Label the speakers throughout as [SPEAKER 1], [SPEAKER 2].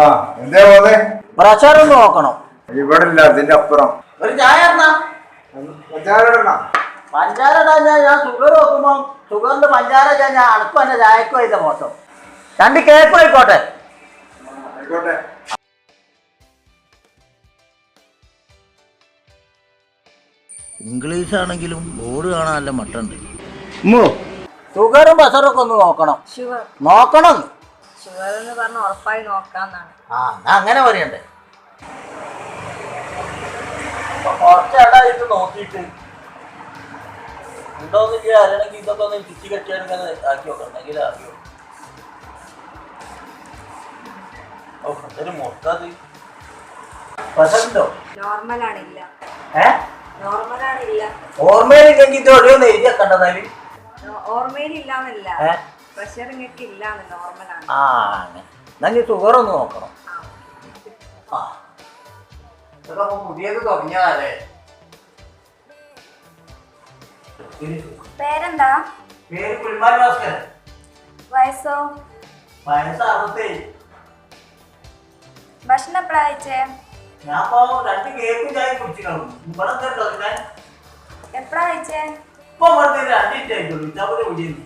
[SPEAKER 1] ആ എന്തേ പോന്നെ
[SPEAKER 2] പ്രഷർ നോക്കണം.
[SPEAKER 1] ഇവിടെ ഇല്ല അതിന്റെ അപ്പുറം.
[SPEAKER 2] ഒരു ചായ ഇടണം. പഞ്ചാര ഇടാൻ ഞാൻ ഞാൻ ഷുഗർ നോക്കുമ്പോ ഷുഗറിന്റെ പഞ്ചാര ഇടാൻ ഞാൻ അണുക്കും എന്നെ ചായക്കും അതിന്റെ മോശം രണ്ട് കേക്കും ആയിക്കോട്ടെ.
[SPEAKER 1] ആയിക്കോട്ടെ.
[SPEAKER 2] ഇംഗ്ലീഷ് ആണെങ്കിലും ബോർഡ് കാണാനല്ല മട്ടുണ്ട് ഷുഗറും പ്രഷറും ഒക്കെ ഒന്ന് നോക്കണം.
[SPEAKER 3] ഷുഗർ
[SPEAKER 2] നോക്കണം.
[SPEAKER 3] ഷുഗർ എന്ന് പറഞ്ഞ ഉറപ്പായി നോക്കാന്നാണ്.
[SPEAKER 2] ആ എന്നാ അങ്ങനെ പറയണ്ടേ. ഓർമ്മയിൽ നോക്കിയിട്ട്. ഉണ്ടോന്നില്ല അല്ലെങ്കിൽ ഇതൊക്കെ ഒന്ന് ചുറ്റി കെട്ടിയാണെങ്കിൽ ആക്കി അറിയോ ഓ മൊത്തത് ഏ? ഓർമ്മയിലില്ലെങ്കിൽ ഇത് എഴുതി
[SPEAKER 3] ഓർമ്മയിലില്ലാന്നല്ല.
[SPEAKER 2] ഏ?
[SPEAKER 3] പ്രഷർ ഇങ്ങക്ക് ഇല്ലാണ് നോർമലാണ്
[SPEAKER 2] ആ ഷുഗർ ഒന്ന് നോക്കണം.
[SPEAKER 3] ആ.
[SPEAKER 2] ഇതൊക്കെ പുതിയത് തുടങ്ങിയതല്ലേ
[SPEAKER 3] പേരെന്താ?
[SPEAKER 2] പേര് പുൽമാൻ ഭാസ്കരൻ.
[SPEAKER 3] വയസ്സോ?
[SPEAKER 2] വയസ്സ് അറുപത്തേഴ്
[SPEAKER 3] ഭക്ഷണം എപ്പോഴാ അയച്ചേ
[SPEAKER 2] ഞാൻ ഇപ്പൊ രണ്ട് കേക്കും ചായ ഇവിടെ
[SPEAKER 3] അയച്ചേ
[SPEAKER 2] ഇപ്പൊ വെറുതെ രണ്ട് ഇട്ടായിട്ടുള്ളൂ ഇതാപോലെ വിളിയുന്നു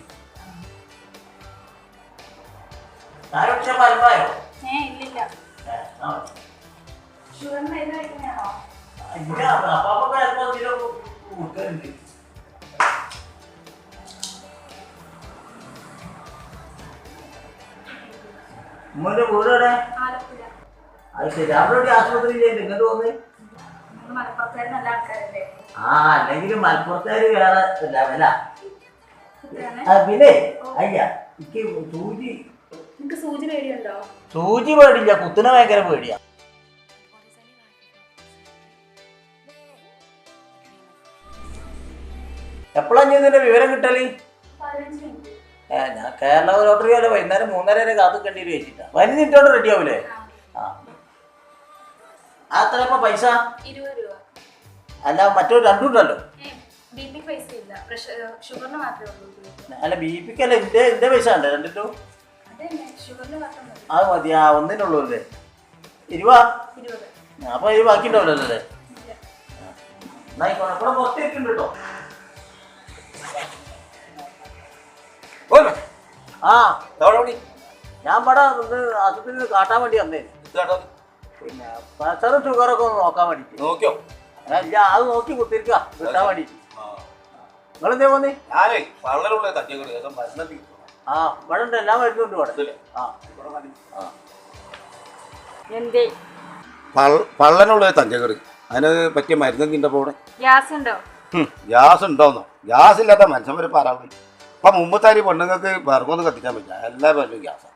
[SPEAKER 2] ഞാൻ പക്ഷെ പലപ്പായോ
[SPEAKER 3] ഏ ഇല്ലില്ല ഷുഗർ മരുന്ന് കഴിക്കുന്നതാണോ
[SPEAKER 2] ഇല്ല അപ്പൊ ചിലപ്പോ എന്തെങ്കിലും കൊടുക്കലുണ്ട് ഉമ്മന്റെ വീട് എവിടെ അത് ശരി. അവിടെ ആശുപത്രിയിലേ ഇങ്ങോട്ട് വന്ന്
[SPEAKER 3] നിങ്ങൾ മലപ്പുറത്തേക്ക് നല്ല ആൾക്കാരല്ലേ?
[SPEAKER 2] ആ അല്ലെങ്കിൽ മലപ്പുറത്തേര് വേറെ
[SPEAKER 3] കുട്ടിയാണ്
[SPEAKER 2] പിന്നെ അയ്യ എനിക്ക് സൂചി
[SPEAKER 3] സൂചി പേടിയുണ്ടോ?
[SPEAKER 2] സൂചി പേടില്ല കുത്തിന ഭയങ്കര പേടിയാ. എപ്പോഴാ ഞാൻ ഇതിന്റെ വിവരം കിട്ടൽ? ഞാൻ കേരള ലോട്ടറി അല്ല വൈകുന്നേരം മൂന്നര വരെ കാത്തു കണ്ടിട്ട് വെച്ചിട്ടാ വലിയ നിന്നോട് റെഡി ആവൂലേ? ആ. ആ പൈസ? അല്ല മറ്റൊരു രണ്ടും ഉണ്ടല്ലോ.
[SPEAKER 3] ബി പി പൈസ ഇല്ല. പ്രഷർ ഷുഗറിന് മാത്രമേ ഉള്ളൂ.
[SPEAKER 2] അല്ല ബി പിക്ക് അല്ല എന്റെ എന്റെ പൈസ ഉണ്ട് രണ്ടിട്ടോ അത് മതി ആ ഒന്നിനുള്ളൂ അല്ലേ ഇരുവാ?
[SPEAKER 3] ഇരുപത്
[SPEAKER 2] അപ്പൊ ഇത് ബാക്കി ഉണ്ടാവില്ലല്ലോ അല്ലേ
[SPEAKER 3] ഇല്ല.
[SPEAKER 2] എന്നായിക്കോട്ടെ ഇവിടെ പുറത്തേക്കുണ്ട് കേട്ടോ. ആ ഞാൻ പടാ അത് ആശുപത്രിയിൽ കാട്ടാൻ വേണ്ടി വന്നേ പിന്നെ പ്രഷറും ഷുഗറൊക്കെ ഒന്ന് നോക്കാൻ വേണ്ടി
[SPEAKER 4] നോക്കിയോ?
[SPEAKER 2] അല്ല അത് നോക്കി കുത്തിരിക്കുക കിട്ടാൻ നിങ്ങൾ നിങ്ങളെന്തേ പോന്നേ
[SPEAKER 4] ഞാനേ വളരെ തട്ടിയ മരുന്നെത്തി
[SPEAKER 2] ആ ഇവിടെ ഉണ്ട് എല്ലാം മരുന്നുണ്ട് ഇവിടെ. ആ. ആ.
[SPEAKER 3] എന്തേ?
[SPEAKER 4] പള്ളനുള്ള തഞ്ചകട് അതിന് പറ്റിയ മരുന്ന് അവിടെ
[SPEAKER 3] ഗ്യാസ് ഉണ്ടോ
[SPEAKER 4] ഗ്യാസ് ഉണ്ടോന്നോ ഗ്യാസ് ഇല്ലാത്ത മനുഷ്യൻ വരെ പറയാൻ ഇപ്പൊ മുമ്പത്താരി പെണ്ണുങ്ങൾക്ക് വിറകൊന്നും കത്തിക്കാൻ പറ്റില്ല. എല്ലാ പേരും
[SPEAKER 3] ഗ്യാസ്.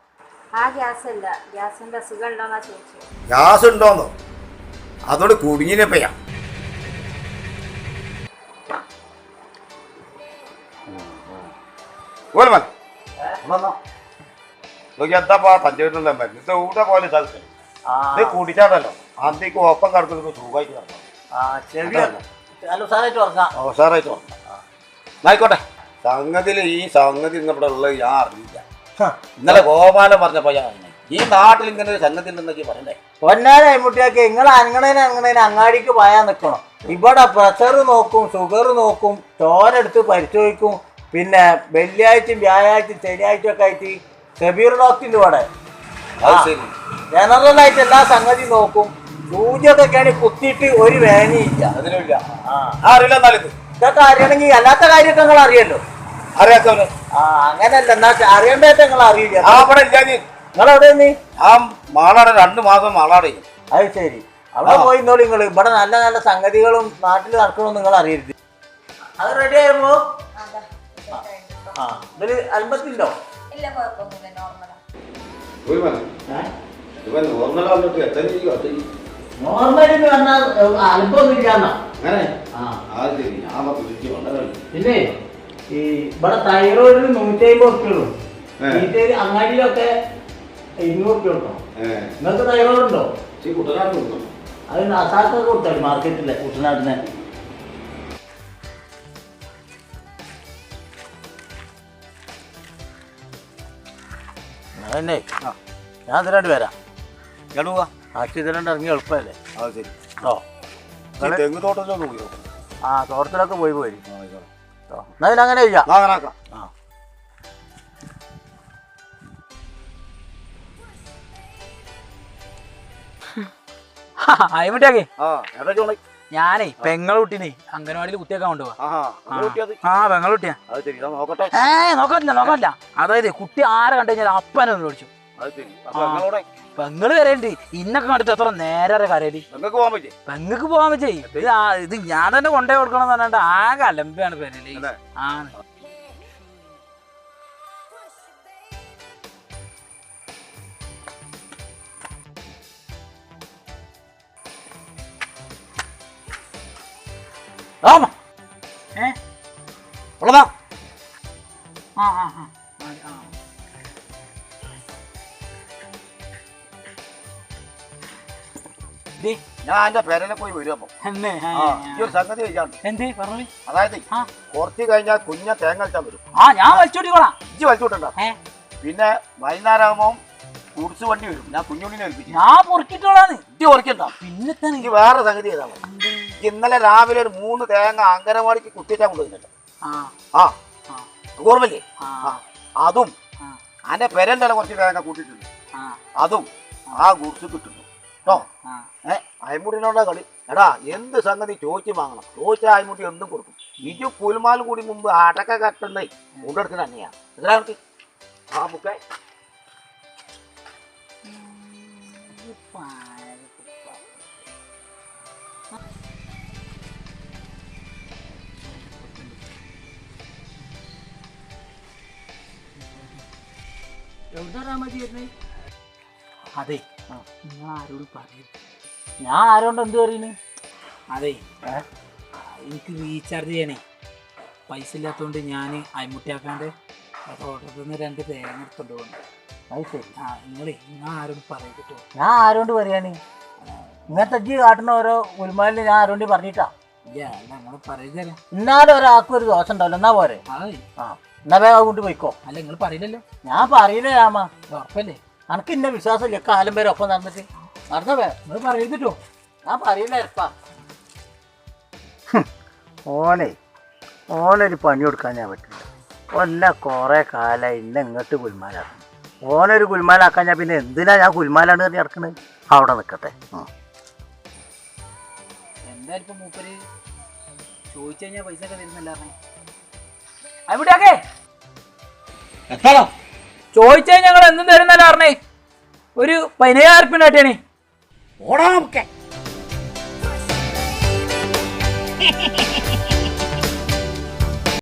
[SPEAKER 4] ഗ്യാസ് ഉണ്ടോന്നോ അതോട് കുടുങ്ങിനെ പെയ്യാം. നോക്കി എന്താ തഞ്ചൂരിലുള്ള മരുന്ന് ഇത് ഊട്ട പോലെ സ്ഥലത്ത്.
[SPEAKER 2] ആ.
[SPEAKER 4] ഇത് കുടിച്ചാണല്ലോ അന്തേക്ക് ഒപ്പം കിടക്കുന്നത് സുഖമായിട്ട് കിടക്കണം അവസാനമായിട്ട് വന്നു ആയിക്കോട്ടെ സംഗതിയിൽ ഈ സംഗതി ഇന്നിവിടെ ഉള്ളത് ഞാൻ അറിയില്ല ഇന്നലെ ഗോപാലൻ പറഞ്ഞപ്പോ ഞാൻ അറിഞ്ഞു. ഈ നാട്ടിൽ ഇങ്ങനെ ഒരു സംഗതി ഉണ്ടെന്നൊക്കെ പറയണ്ടേ?
[SPEAKER 2] പൊന്നാര മുട്ടിയാക്കി നിങ്ങൾ അങ്ങണേനെ അങ്ങണേനെ അങ്ങാടിക്ക് പോയാൽ നിൽക്കണം ഇവിടെ പ്രഷർ നോക്കും ഷുഗർ നോക്കും ചോരെടുത്ത് പരിശോധിക്കും പിന്നെ വെള്ളിയാഴ്ചയും വ്യാഴാഴ്ചയും ശനിയാഴ്ച ഒക്കെ ആയിട്ട് കബീർ ഡോക്ടറിന്റെ കൂടെ.
[SPEAKER 4] ജനറലായിട്ട് ശരി.
[SPEAKER 2] ജനറൽ ആയിട്ട് എല്ലാ സംഗതി നോക്കും. സൂചിയൊക്കെ കുത്തിയിട്ട് ഒരു വേനയില്ല
[SPEAKER 4] അതിനില്ല അറിയില്ല എന്നാലും
[SPEAKER 2] ഇതൊക്കെ അറിയണമെങ്കിൽ അല്ലാത്ത കാര്യമൊക്കെ നിങ്ങൾ അറിയല്ലോ.
[SPEAKER 4] അറിയാത്തവന്.
[SPEAKER 2] ആ അങ്ങനല്ല എന്നാ അറിയണ്ടായിട്ട് നിങ്ങൾ അറിയില്ല.
[SPEAKER 4] ആ അവിടെ ഇല്ല നീ
[SPEAKER 2] നിങ്ങൾ എവിടെ നീ
[SPEAKER 4] ആ മാളാട് രണ്ട് മാസം മാളാട്.
[SPEAKER 2] അത് ശരി. അവിടെ പോയി നോളി നിങ്ങൾ ഇവിടെ നല്ല നല്ല സംഗതികളും നാട്ടിൽ നടക്കണമെന്ന് നിങ്ങൾ അറിയരുത്. അത് റെഡി ആയിരുന്നു?
[SPEAKER 3] അതാ
[SPEAKER 2] ആ ഇതിൽ അൽബത്തിണ്ടോ
[SPEAKER 3] ഇല്ല കുഴപ്പമൊന്നുമില്ല നോർമലാ
[SPEAKER 4] നോർമൽ
[SPEAKER 2] എന്ന്. പറഞ്ഞാൽ ഇല്ലാന്നാ പിന്നെ ഈ ഇവിടെ തൈറോയിഡിന് നൂറ്റി അമ്പത്
[SPEAKER 4] ഏ.
[SPEAKER 2] ഈ അങ്ങാടിയിലൊക്കെ ഇരുന്നൂറ് കൊടുക്കണം
[SPEAKER 4] ഏഹ്
[SPEAKER 2] നിങ്ങൾക്ക് തൈറോയിഡ് ഉണ്ടോ?
[SPEAKER 4] കുട്ടനാട്
[SPEAKER 2] അത് നസാക്കൊക്കെ കൊടുത്താൽ മാർക്കറ്റിലെ കുട്ടനാട്ടിന് അതന്നെ. ഞാൻ അതിലാണ്ട് വരാം.
[SPEAKER 4] ആക്കി പോവാ.
[SPEAKER 2] ആശുപത്രിയിലുണ്ട് ഇറങ്ങി എളുപ്പമല്ലേ?
[SPEAKER 4] അത് ശരി.
[SPEAKER 2] കേട്ടോ
[SPEAKER 4] തെങ്ങ് തോട്ടത്തിലൊന്ന് പോയി
[SPEAKER 2] ആ തോട്ടത്തിലൊക്കെ പോയി പോയി
[SPEAKER 4] ആ.
[SPEAKER 2] കേട്ടോ എന്നാൽ അങ്ങനെ ചെയ്യാം.
[SPEAKER 4] അങ്ങനെ ആക്കാം.
[SPEAKER 2] ആ.
[SPEAKER 5] അയമിട്ടേക്കെ
[SPEAKER 4] ആ എവിടെ
[SPEAKER 5] ഞാനേ പെങ്ങളുട്ടിനെ അംഗനവാടിയിൽ കുട്ടിയൊക്കെ കൊണ്ടുപോവാ. ആ
[SPEAKER 4] പെങ്ങളുട്ടിയാ.
[SPEAKER 5] ഏ നോക്കാനില്ല നോക്കാനില്ല അതായത് കുട്ടി ആരെ കണ്ടു കഴിഞ്ഞാൽ അപ്പനെ ഒന്ന് വിളിച്ചു. പെങ്ങൾ വരേണ്ടി. ഇന്നൊക്കെ കണ്ടിട്ട് എത്ര നേരെ കരയടി പെങ്ങക്ക് പോവാൻ പറ്റേ ഇത് ഞാൻ തന്നെ കൊണ്ടേ കൊടുക്കണം എന്ന് പറഞ്ഞാൽ ആകെ അലമ്പാണ് പേരല്ലേ? ആണ്.
[SPEAKER 4] ആമാ.
[SPEAKER 5] ஏ
[SPEAKER 4] ഉള്ളതാ.
[SPEAKER 5] ஆ ஆ ஆ
[SPEAKER 4] ഞാൻ എന്റെ പേരനെ പോയി വരും അപ്പൊ. ഈ ഒരു സംഗതി
[SPEAKER 5] എന്ത്? പറഞ്ഞു
[SPEAKER 4] അതായത് കുറച്ച് കഴിഞ്ഞാൽ കുഞ്ഞ തേങ്ങ വെച്ചാൽ വരും.
[SPEAKER 5] ആ ഞാൻ വലിച്ചോട്ടിക്കോളാം
[SPEAKER 4] ഇജ്ജ് വലിച്ചുവിട്ടണ്ട പിന്നെ വൈകുന്നേരം ആകുമ്പോൾ കുടിച്ച് വണ്ടി വരും. ഞാൻ കുഞ്ഞുണ്ണിനെ ഏൽപ്പിച്ചു
[SPEAKER 5] ഞാൻ പൊറുക്കിട്ടോളാന്ന്.
[SPEAKER 4] ഇജ്ജ് കുറയ്ക്കണ്ട
[SPEAKER 5] പിന്നെ
[SPEAKER 4] വേറെ സംഗതി ചെയ്താൽ മതി. ഇന്നലെ രാവിലെ ഒരു മൂന്ന് തേങ്ങ അങ്കനവാടിക്ക് കുത്തിയിട്ടാ കൊണ്ടുവന്നിട്ട്
[SPEAKER 5] ആ.
[SPEAKER 4] ഓർമ്മല്ലേ അതും
[SPEAKER 5] ആ.
[SPEAKER 4] അന്റെ പെരന്റെ കുറച്ച് തേങ്ങ കൂട്ടിയിട്ടുണ്ട്.
[SPEAKER 5] ആ.
[SPEAKER 4] അതും ആ. ഗുഡ്സ് കിട്ടുന്നു. കേട്ടോ ഏഹ് അയമുട്ടിനോടാ കളി. എടാ എന്ത് സംഗതി? ചോദിച്ചു വാങ്ങണം. ചോദിച്ച അയമുട്ടി എന്തും കൊടുക്കും. ഇജു പുൽമാൽ കൂടി മുമ്പ് അടക്ക കട്ടുന്നേ കൊണ്ടെടുത്ത് തന്നെയാണ് എത്ര ആ ബുക്കേ
[SPEAKER 5] അതെ നിങ്ങൾ ആരോട് ഞാൻ ആരോണ്ട് എന്ത് പറയുന്നു അതെ എനിക്ക് റീചാർജ് ചെയ്യണേ. പൈസ ഇല്ലാത്തതുകൊണ്ട് ഞാൻ അയമുട്ടിയാക്കാണ്ട് തോട്ടത്തിൽ നിന്ന് രണ്ട് തേങ്ങ എടുത്തോണ്ട് പോകുന്നു
[SPEAKER 2] അത് ശരി.
[SPEAKER 5] ആ നിങ്ങളെ നിങ്ങൾ ആരോട് പറയട്ടോ
[SPEAKER 2] ഞാൻ ആരോണ്ട് പറയാനേ ഇങ്ങനത്തെ ജി കാട്ടുന്ന ഓരോ ഉൽമാലിന് ഞാൻ ആരോണ്ട് പറഞ്ഞിട്ടാ?
[SPEAKER 5] ഇല്ല നിങ്ങൾ പറയുതരാ
[SPEAKER 2] എന്നാലും ഒരാൾക്കും ഒരു ദോഷം ഉണ്ടാവില്ല എന്നാ പോരെ? ആ. എന്നാ വേഗം കൊണ്ട് പോയിക്കോ.
[SPEAKER 5] അല്ല നിങ്ങൾ പറയില്ലല്ലോ.
[SPEAKER 2] ഞാൻ പറയില്ല രാമ.
[SPEAKER 5] ഉറപ്പല്ലേ?
[SPEAKER 2] അനക്ക് ഇന്ന വിശ്വാസമില്ല. കാലം പേരെ ഒപ്പം നടന്നിട്ട്. നടന്നവേ
[SPEAKER 5] നിങ്ങൾ പറയുന്നിട്ടോ
[SPEAKER 2] ഞാൻ പറയില്ല എപ്പാ ഓനെ ഓനൊരു പണി കൊടുക്കാൻ ഞാൻ പറ്റില്ല. ഒന്ന കുറേ കാലമായി ഇന്നെ ഇങ്ങോട്ട് ഗുൽമാലാക്കും ഓനൊരു ഗുൽമാലാക്കാൻ ഞാൻ പിന്നെ എന്തിനാ ഞാൻ ഗുൽമാലാണ് കയറി ഇറക്കുന്നത് അവിടെ നിൽക്കട്ടെ എന്തായിരിക്കും
[SPEAKER 5] എന്തായാലും ഇപ്പൊ മൂപ്പര്? ചോദിച്ചു കഴിഞ്ഞാൽ പൈസ ഒക്കെ തരുന്നല്ലാറേ അവിടെയൊക്കെ ചോദിച്ചു കഴിഞ്ഞാൽ ഞങ്ങൾ എന്തും തരുന്നല്ല പറഞ്ഞേ. ഒരു പതിനയ്യായിരം
[SPEAKER 4] ഓടാ ബുക്കേ